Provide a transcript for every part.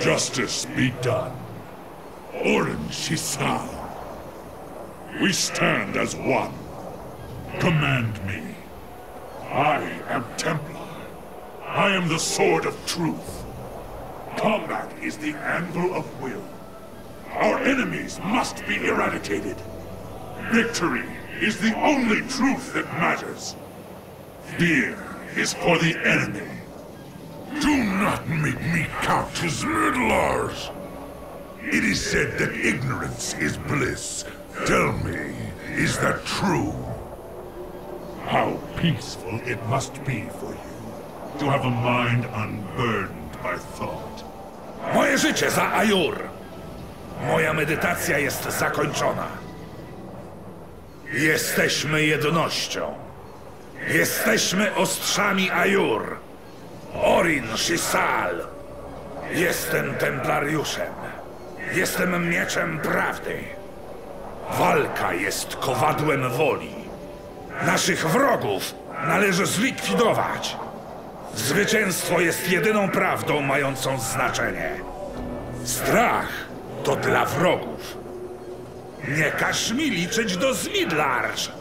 justice be done. Orin Shisal. We stand as one. Command me. I am Templar. I am the sword of truth. Combat is the anvil of will. Our enemies must be eradicated. Victory is the only truth that matters. Fear is for the enemy. Do not make me count as Myrtlars! It is said that ignorance is bliss. Tell me, is that true? How peaceful it must be for you to have a mind unburdened by thought. Moje życie za Ajur! Moja medytacja jest zakończona. Jesteśmy jednością. Jesteśmy ostrzami Ajur. Orin Shisal. Jestem templariuszem. Jestem mieczem prawdy. Walka jest kowadłem woli. Naszych wrogów należy zlikwidować. Zwycięstwo jest jedyną prawdą mającą znaczenie. Strach to dla wrogów. Nie każ mi liczyć do Zmidlarz.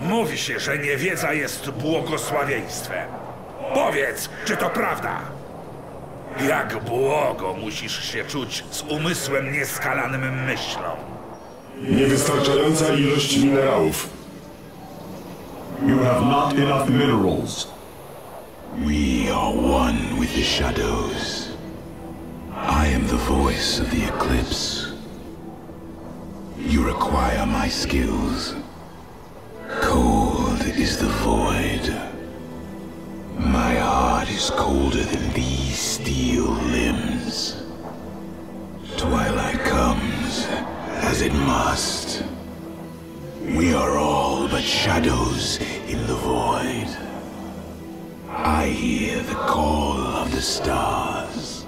Mówi się, że niewiedza jest błogosławieństwem. Powiedz, czy to prawda? Jak błogo musisz się czuć z umysłem nieskalanym myślą. Niewystarczająca ilość minerałów. You have not enough minerals. We are one with the shadows. I am the voice of the eclipse. You require my skills. Cold is the void. Is colder than these steel limbs. Twilight comes, as it must. We are all but shadows in the void. I hear the call of the stars.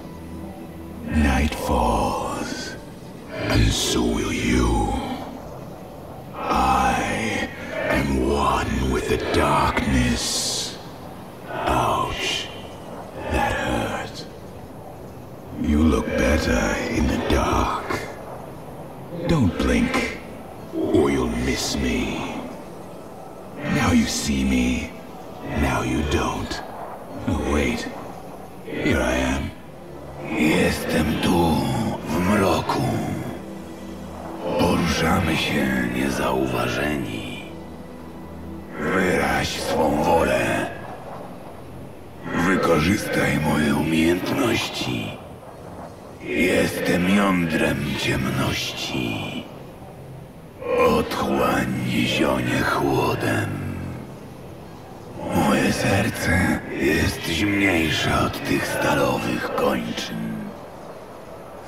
Night falls, and so will you. I am one with the darkness. You look better in the dark. Don't blink, or you'll miss me. Now you see me, now you don't. Oh, wait. Here I am. Jestem tu, w mroku. Poruszamy się niezauważeni. Wyraź swą wolę. Wykorzystaj moje umiejętności. Jestem jądrem ciemności. Otchłań zionie chłodem. Moje serce jest zimniejsze od tych stalowych kończyn.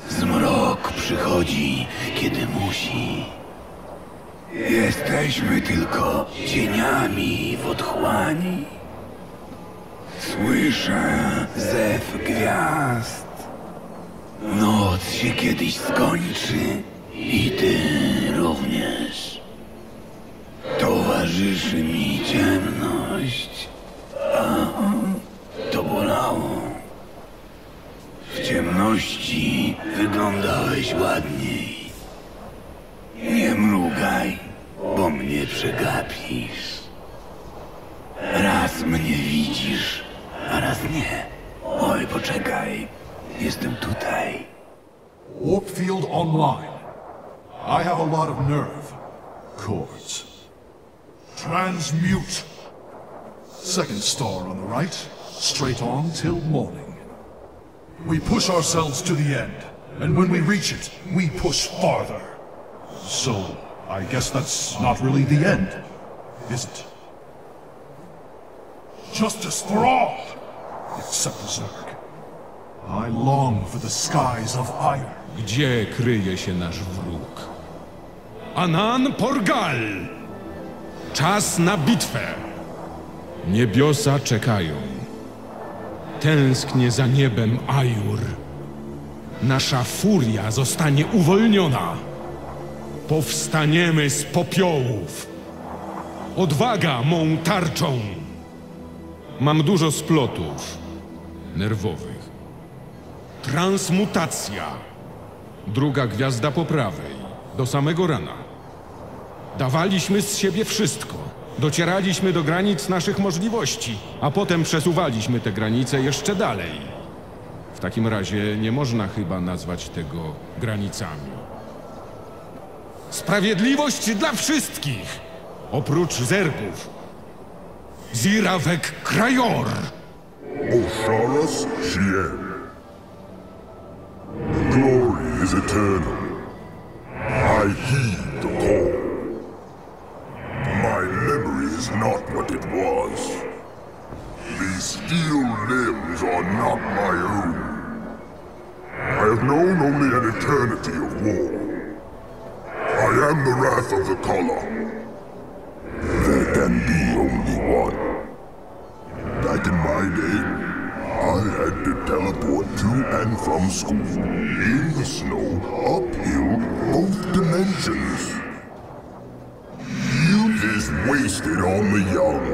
Zmrok przychodzi, kiedy musi. Jesteśmy tylko cieniami w otchłani. Słyszę zew gwiazd. Noc się kiedyś skończy i ty również. Towarzyszy mi ciemność. A, to bolało. W ciemności wyglądałeś ładniej. Nie mrugaj, bo mnie przegapisz. Raz mnie Jestem tutaj. Warpfield online. I have a lot of nerve. Chords. Transmute. Second star on the right. Straight on till morning. We push ourselves to the end. And when we reach it, we push farther. So, I guess that's not really the end, is it? Justice for all! Except the Zerg. I long for the skies of iron. Gdzie kryje się nasz wróg? Anan Porgal! Czas na bitwę! Niebiosa czekają. Tęsknię za niebem Ajur. Nasza furia zostanie uwolniona. Powstaniemy z popiołów. Odwaga mą tarczą. Mam dużo splotów nerwowych. Transmutacja. Druga gwiazda po prawej. Do samego rana. Dawaliśmy z siebie wszystko. Docieraliśmy do granic naszych możliwości, a potem przesuwaliśmy te granice jeszcze dalej. W takim razie nie można chyba nazwać tego granicami. Sprawiedliwość dla wszystkich! Oprócz zergów. Ziravek Krajor! Osharas Shien. Is eternal. I heed the call. My memory is not what it was. These steel limbs are not my own. I have known only an eternity of war. I am the wrath of the Kala. There can be only one. Back in my day, had to teleport to and from school, in the snow, uphill, both dimensions. Youth is wasted on the young.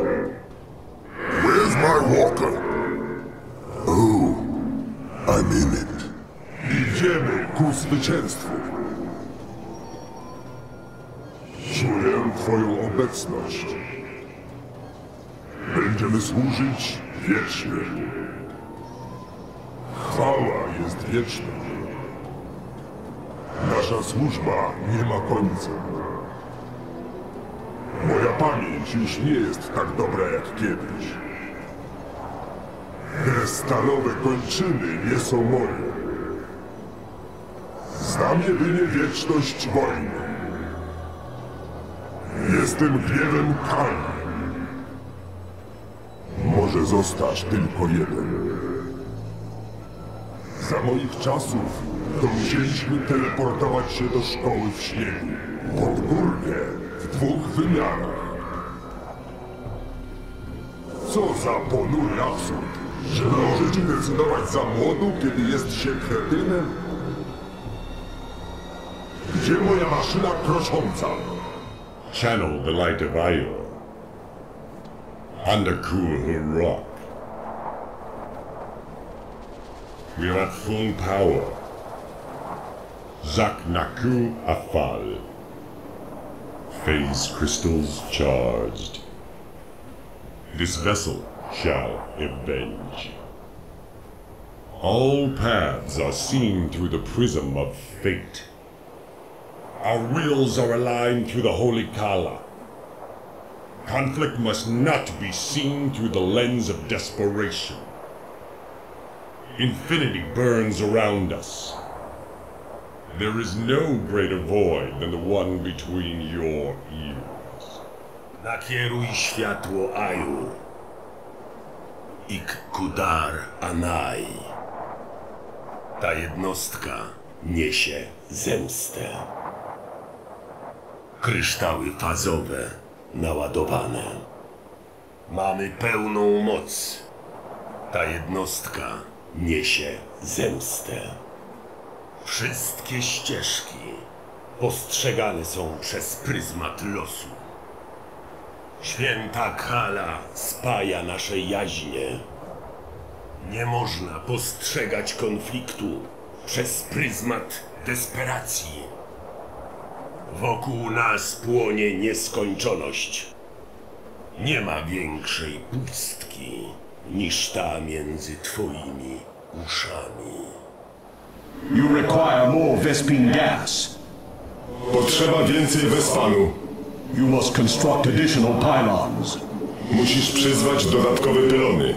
Where's my walker? Oh, I'm in it. Idziemy ku zwycięstwu. Czuję Twoją obecność. Będziemy służyć wiecznie. Chwała jest wieczna. Nasza służba nie ma końca. Moja pamięć już nie jest tak dobra jak kiedyś. Te stalowe kończyny nie są moje. Znam jedynie wieczność wojny. Jestem gniewem Kali. Może zostać tylko jeden. Za moich czasów to musieliśmy teleportować się do szkoły w śniegu. Pod górkę w dwóch wymiarach. Co za ponury absurd, że możecie decydować za młodu, kiedy jest się kretynem? Gdzie moja maszyna krosząca? Channel the light of Ayur. Undercool her rock. We are at full power. Zak Naku Afal. Phase crystals charged. This vessel shall avenge. All paths are seen through the prism of fate. Our wills are aligned through the Holy Kala. Conflict must not be seen through the lens of desperation. Infinity burns around us. There is no greater void than the one between your ears. Nakieruj światło Aju. Ik Kudar Anai. Ta jednostka niesie zemstę. Kryształy fazowe naładowane. Mamy pełną moc. Ta jednostka niesie zemstę. Wszystkie ścieżki postrzegane są przez pryzmat losu. Święta Kala spaja nasze jaźnie. Nie można postrzegać konfliktu przez pryzmat desperacji. Wokół nas płonie nieskończoność. Nie ma większej pustki niż ta między twoimi uszami. You require more Vespine gas. Potrzeba więcej Wespanu. You must construct additional pylons. Musisz przyzwać dodatkowe pylony.